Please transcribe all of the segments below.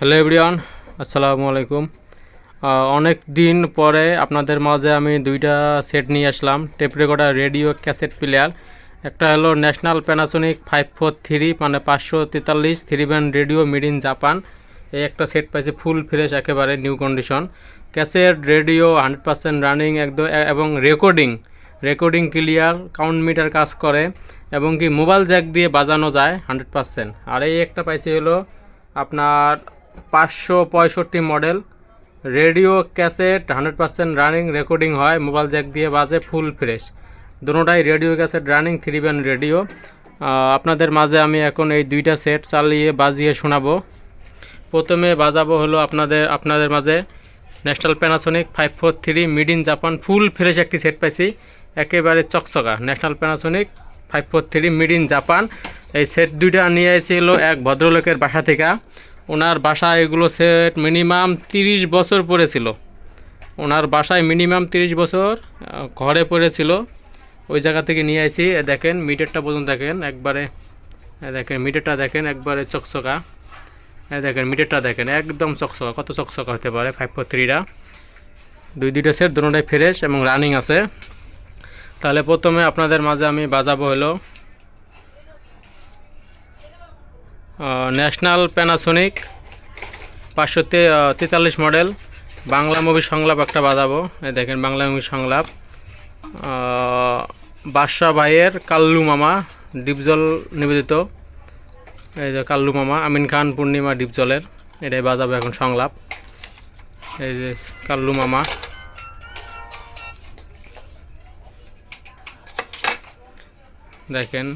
Hello everyone আসসালামু আলাইকুম। অনেক দিন পরে আপনাদের মাঝে আমি দুইটা সেট নিয়ে আসলাম। Tape recorder radio cassette player একটা হলো National Panasonic five four three মানে পাঁচশো তেতাল্লিশ three band radio made in Japan এই একটা সেট পাইছে ফুল ফ্রেশ একেবারে new condition cassette radio hundred percent running একদম এবং recording recording clear count meter কাজ করে, এবং কি মোবাইল জ্যাক দিয়ে বাজানো যায় হান্ড্রেড পার্সেন্ট আর এই একটা পাইছি হলো আপনার পাঁচশো পঁয়ষট্টি model. Radio cassette hundred percent running recording হয়, মোবাইল জ্যাক দিয়ে বাজে full fresh. দুটোটাই radio cassette running three band radio আপনাদের মাঝে আমি এখন এই দুইটা সেট চালিয়ে বাজিয়ে শোনাবো। প্রথমে বাজাবো হলো আপনাদের আপনাদের মাঝে National Panasonic five four three made in Japan full fresh একটি সেট পাইছি। একেবারে চকচকা National Panasonic five four three made in Japan এই সেট দুইটা নিয়ে এসেছিল এক ভদ্রলোকের বাসা থেকে। ওনার বাসা এগুলো সেট মিনিমাম তিরিশ বছর পড়েছিল। ওনার বাসায় মিনিমাম তিরিশ বছর ঘরে পড়েছিল। ওই জায়গা থেকে নিয়ে আসি দেখেন মিটারটা পর্যন্ত দেখেন, একবারে দেখেন মিটারটা দেখেন, একবারে চকচকা। দেখেন মিটারটা দেখেন, একদম চকচকা, কত চকচকা হতে পারে ফাইভ ফোর থ্রিটা দুই দুইটা সেট দুটোটাই ফ্রেশ এবং রানিং আছে। তাহলে প্রথমে আপনাদের মাঝে আমি বাজাবো হলো ন্যাশনাল প্যানাসোনিক পাঁচশো তেতাল্লিশ মডেল। বাংলা মুভি সংলাপ একটা বাজাবো। এই দেখেন, বাংলা মুভি সংলাপ। বাদশাহ ভাইয়ের কাল্লু মামা, ডিপজল নিবেদিত। এই যে কাল্লু মামা, আমিন খান, পূর্ণিমা ডিপজলের। এটাই বাজাবো এখন সংলাপ। এই যে কাল্লু মামা। দেখেন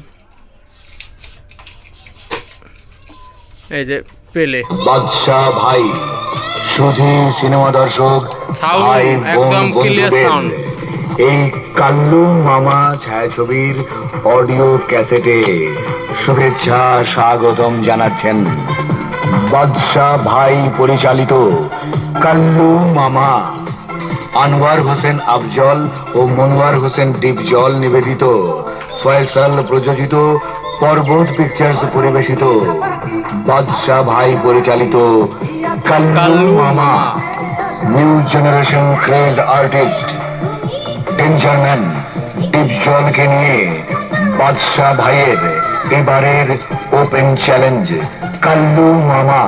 এই যে পেলে বাদশাহ ভাই সুধী সিনেমা দর্শক ভাই একদম বন্ধুদের sound। এই কাল্লু মামা ছায়াছবির অডিও ক্যাসেটে শুভেচ্ছা স্বাগতম জানাচ্ছেন বাদশাহ ভাই পরিচালিত কাল্লু মামা আনোয়ার হোসেন আফজল ও মনোয়ার হোসেন ডিপজল নিবেদিত ফয়সাল প্রযোজিত পর্বত পিকচার্স পরিবেশিত বাদশাহ ভাই পরিচালিত Kallu Mama. New generation craze artist dangerman ডিপজলকে নিয়ে বাদশাহ ভাইয়ের এবারের ওপেন চ্যালেঞ্জ কাল্লু মামা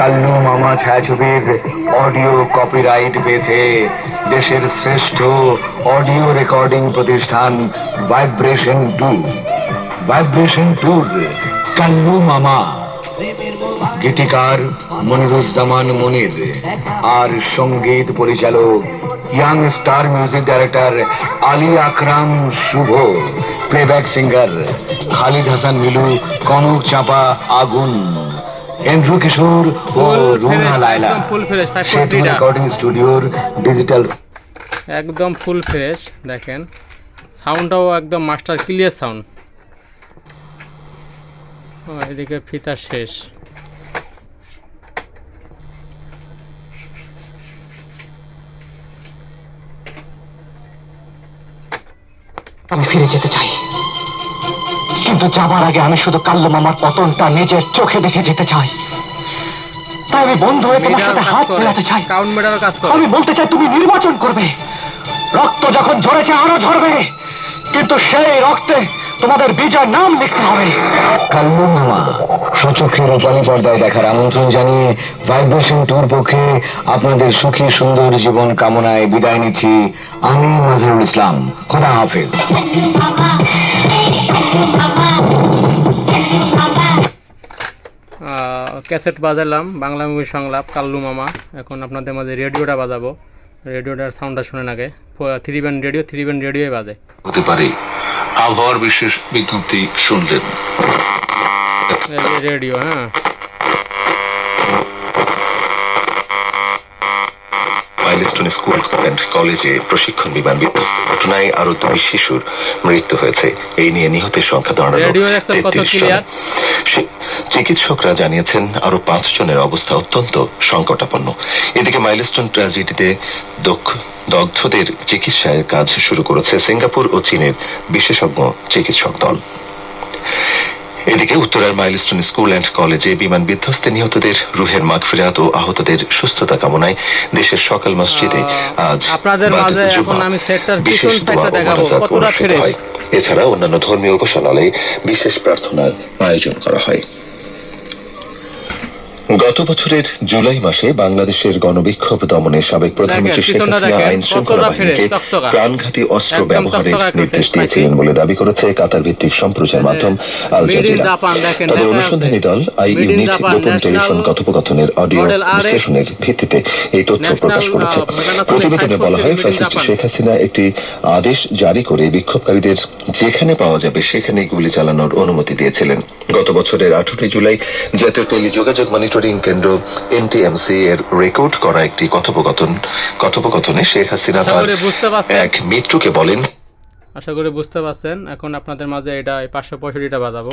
কাল্লু মামা ছায়াছবির অডিও কপিরাইট পেয়েছে। দেশের শ্রেষ্ঠ অডিও রেকর্ডিং প্রতিষ্ঠান vibration tour vibration tour Kallu Mama, গীতিকার মনিরুজ্জামান মনির আর সংগীত পরিচালক young star music director Ali Akram Shuvo. Playback singer Khalid Hasan Milu, Konok Chapa, Agun. Andrew Kishore ও রুনা four সেতু রেকর্ডিং স্টুডিওর ডিজিটাল একদম ফুল ফ্রেশ দেখেন। সাউন্ডটাও একদম মাস্টার ক্লিয়ার সাউন্ড এদিকে ফিতা শেষ। আমি ফিরে যেতে চাই। কিন্তু যাবার আগে আমি শুধু কাল্লু মামার পতনটা নিজের চোখে দেখে যেতে চাই। তাই আমি বন্ধু হয়ে তোমার সাথে হাত মেলাতে চাই। কাউন্ট মিটারও কাজ করে। আমি বলতে চাই তুমি নির্বাচন করবে। রক্ত যখন ঝরেছে আরও ঝরবে। কিন্তু সেই রক্তে তোমাদের বিজয় নাম লিখতে হবে। কাল্লু মামা সচক্ষে রূপালী পর্দায় দেখার আমন্ত্রণ জানিয়ে ভাইব্রেশন ট্যুর পক্ষে আপনাদের সুখী সুন্দর জীবন কামনায় বিদায় নিচ্ছি আমি মাজহারুল ইসলাম। খোদা হাফেজ। ক্যাসেট বাজালাম বাংলা মুভি সংলাপ কাল্লু মামা। এখন আপনাদের মাঝে রেডিওটা বাজাবো। রেডিওটার সাউন্ডটা শুনে নাগে three band radio three band রেডিওই বাজে। হতে পারে। আবহাওয়ার বিশেষ বিজ্ঞপ্তি শুনলেন। রেডিও হ্যাঁ মাইলস্টোন স্কুল অ্যান্ড কলেজে প্রশিক্ষণ বিমান বিধ্বস্ত ঘটনায় আরও দুই শিশুর মৃত্যু হয়েছে এই নিয়ে নিহতের সংখ্যা দাঁড়াল রেডিও অ্যাকশন কত 33 জন। clear? সে- চিকিৎসকরা জানিয়েছেন আরও পাঁচ জনের অবস্থা অত্যন্ত সংকটাপন্ন এদিকে মাইলস্টোন ট্র্যাজেডিতে দক্ষ দগ্ধদের চিকিৎসায় কাজ শুরু করেছে সিঙ্গাপুর ও চীনের বিশেষজ্ঞ চিকিৎসক দল এদিকে উত্তরার মাইলস্টোন স্কুল অ্যান্ড কলেজে বিমান বিধ্বস্তে নিহতদের রুহের মাগফিরাত ও আহতদের সুস্থতা কামনায় দেশের সকাল মসজিদে আজ আপনাদের মাঝে এখন আমি সেক্টর কিশন ও দেখাবো কতটা ফ্রেশ এছাড়া অন্যান্য ধর্মীয় উপাসনালয়ে বিশেষ প্রার্থনার আয়োজন করা হয়। গত বছরের জুলাই মাসে বাংলাদেশের গণবিক্ষোভ দমনে সাবেক প্রধানমন্ত্রী শেখ হাসিনা আইন শৃঙ্খলা বাহিনীকে প্রাণঘাতী অস্ত্র ব্যবহারের নির্দেশ দিয়েছিলেন বলে দাবি করেছে কাতার ভিত্তিক সম্প্রচার মাধ্যম আল জাজিরা। তবে অনুসন্ধানী দল আই ইউনিট গোপন টেলিফোন কথোপকথনের অডিও বিশ্লেষণের ভিত্তিতে এই তথ্য প্রকাশ করেছে। প্রতিবেদনে বলা হয় 540 ফ্যাসিস্ট শেখ হাসিনা একটি আদেশ জারি করে বিক্ষোভকারীদের যেখানে পাওয়া যাবে সেখানে গুলি চালানোর অনুমতি দিয়েছিলেন। গত বছরের আঠারোই জুলাই জাতীয় টেলিযোগাযোগ মনিটরিং কেন্দ্র এনটিএমসি এর রেকর্ড করা একটি কথোপকথন। কথোপকথনে শেখ হাসিনা তার বুঝতে পারছেন। এক মিত্রকে বলেন। আশা করি বুঝতে পারছেন। এখন আপনাদের মাঝে এটা পাঁচশো পঁয়ষট্টিটা বাজাবো।